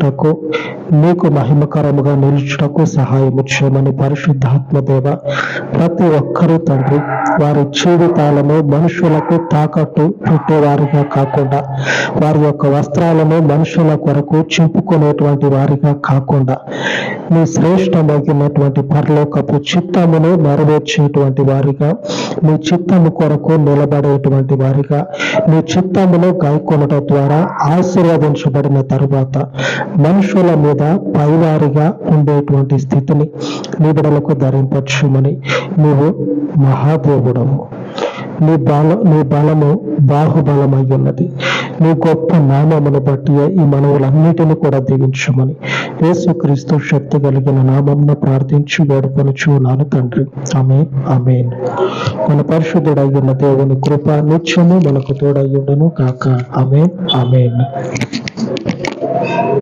నిలుచుటకు నీకు మహిమకరముగా నిలుచుటకు సహాయము చేయమని పరిశుద్ధాత్మ దేవ ప్రతి ఒక్కరూ తండ్రి వారి జీవితాలను మనుషులకు తాకట్టు పెట్టేవారిగా కాకుండా వారి యొక్క వస్త్రాలను మనుషుల కొరకు చెప్పుకునేటువంటి వారిగా కాకుండా మీ శ్రేష్టమైనటువంటి పరలోకపు చిత్తమును నెరవేర్చేటువంటి వారిగా మీ చిత్తము కొరకు నిలబడేటువంటి వారిగా మీ చిత్తమును గాయకొనడం ద్వారా ఆశీర్వదించబడిన తరువాత మనుషుల మీద పైవారిగా ఉండేటువంటి స్థితిని నీ ధరింపచ్చుమని నీవు మహాదేవుడము నీ బల నీ బలము బాహుబలమై ఉన్నది నీ గొప్ప నామమును బట్టి ఈ మనవులన్నిటిని కూడా దీవించమని యేసుక్రీస్తు శక్తి కలిగిన నామమును ప్రార్థించి వేడుకొనుచు చూనాను తండ్రి. ఆమె ఆమెన్. మన పరిశుద్ధుడయ్యున్న దేవుని కృప నిత్యము మనకు తోడయ్యుండను కాక ఆమెన్ అమేన్